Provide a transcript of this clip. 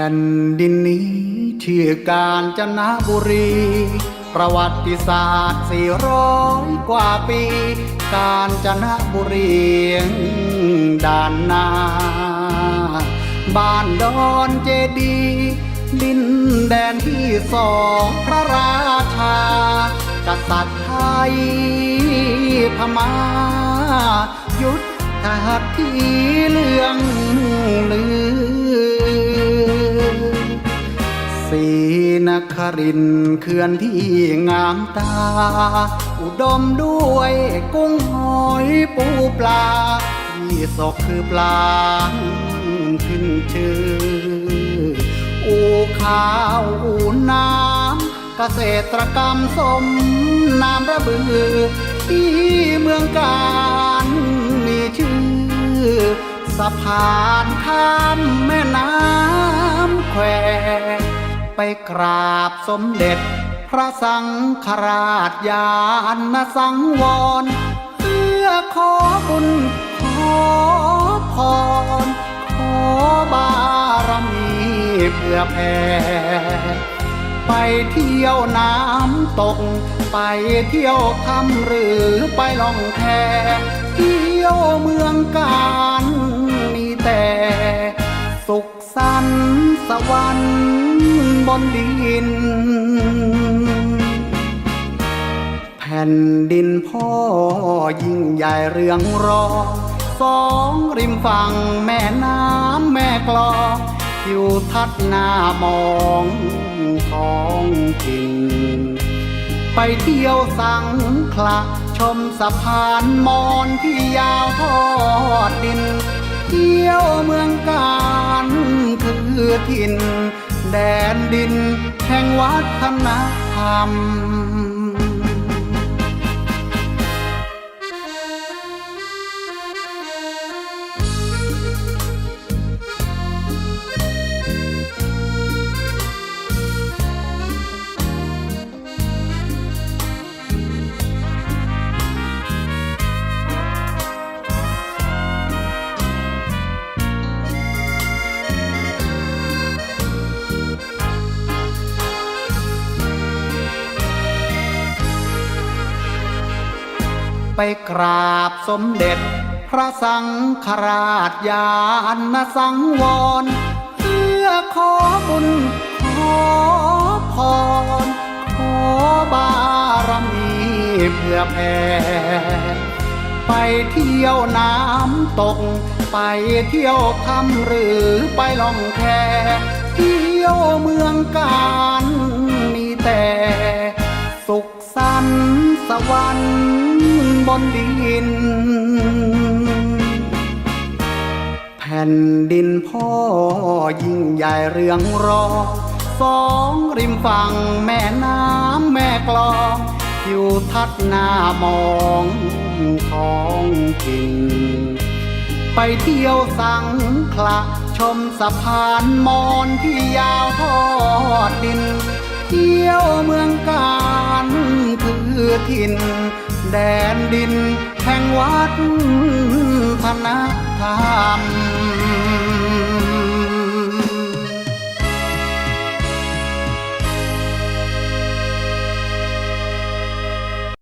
ผ่นดินนี้ชื่อการจนบุรี ประวัติศาสตร์สี่ร้อยกว่าปี การจนบุรีด่านนา บ้านดอนเจดีย์ดินแดนที่สองพระราชา กษัตริย์ไทยพมายุทธหัตถีเลืองลือ ศรีนครินเขื่อนที่งามตา อุดมด้วยกุ้งหอยปูปลายี่สกคือปลาขึ้นชื่อ อูข้าวอูน้ำเกษตรกรรมสมน้ำระบือ ที่เมืองการมีชื่อ สะพานข้ามแม่น้ำแคว ไปกราบสมเด็จ พระสังฆราชยานสังวร เพื่อขอบุญขอพร ขอบารมีเพื่อแผ่ไปเที่ยวน้ำตก ไปเที่ยวทำหรือไปล่องแพเที่ยวเมืองการมีแต่ สุขสันต์สวรรค์ บนดิน แผ่นดินพ่อยิ่งใหญ่เรืองรองสองริมฝั่งแม่น้ำแม่กลองทิวทัศน์หน้ามองท้องถิ่นไปเที่ยวสังขละชมสะพานมอนที่ยาวทอดดิน เที่ยวเมืองการคือถิ่น แดนดินแห่งวัฒนธรรม ไปกราบสมเด็จ พระสังฆราชยานสังวร เพื่อขอบุญขอพร ขอบารมีเพื่อแผ่ไปเที่ยวน้ำตก ไปเที่ยวทำหรือไปล่องแพเที่ยวเมืองการมีแต่ สุขสันต์สวรรค์ บนดิน แผ่นดินพ่อยิ่งใหญ่เรืองรองสองริมฝั่งแม่น้ำแม่กลองทิวทัศน์หน้ามองท้องถิ่นไปเที่ยวสังขละชมสะพานมอนที่ยาวทอดดิน เที่ยวเมืองการ ถิ่น แดนดินแห่งวัดพนธรรม